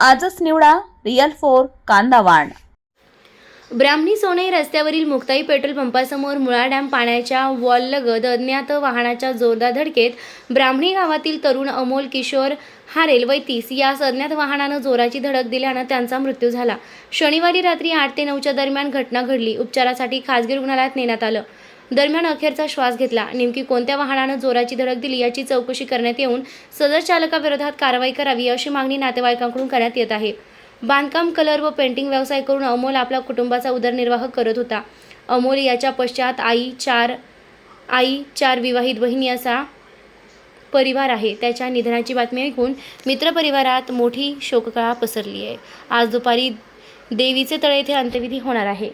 आजच निवडा real four कांदा वाण ब्राह्मणी सोने रस्त्यावरील मुक्ताई पेट्रोल पंपासमोर मुळा डॅम पाण्याच्या वॉललगत अज्ञात वाहनाच्या जोरदार धडकेत ब्राह्मणी गावातील तरुण अमोल किशोर हारेल वैतीस यास अज्ञात वाहनानं जोराची धडक दिल्यानं त्यांचा मृत्यू झाला. शनिवारी रात्री आठ ते नऊच्या दरम्यान घटना घडली. उपचारासाठी खासगी रुग्णालयात नेण्यात आलं. दरम्यान अखेरचा श्वास घेतला. नेमकी कोणत्या वाहनानं जोराची धडक दिली याची चौकशी करण्यात येऊन सदर चालकाविरोधात कारवाई करावी अशी मागणी नातेवाईकांकडून करण्यात येत आहे. बांधकाम कलर व पेंटिंग व्यवसाय करून अमोल आपला कुटुंबाचा उदरनिर्वाह करत होता. अमोल याच्या पश्चात आई चार आई चार विवाहित बहिणी असा परिवार आहे. त्याच्या निधनाची बातमी ऐकून मित्रपरिवारात मोठी शोककळा पसरली आहे. आज दुपारी देवीचे तळे येथे अंत्यविधी होणार आहे.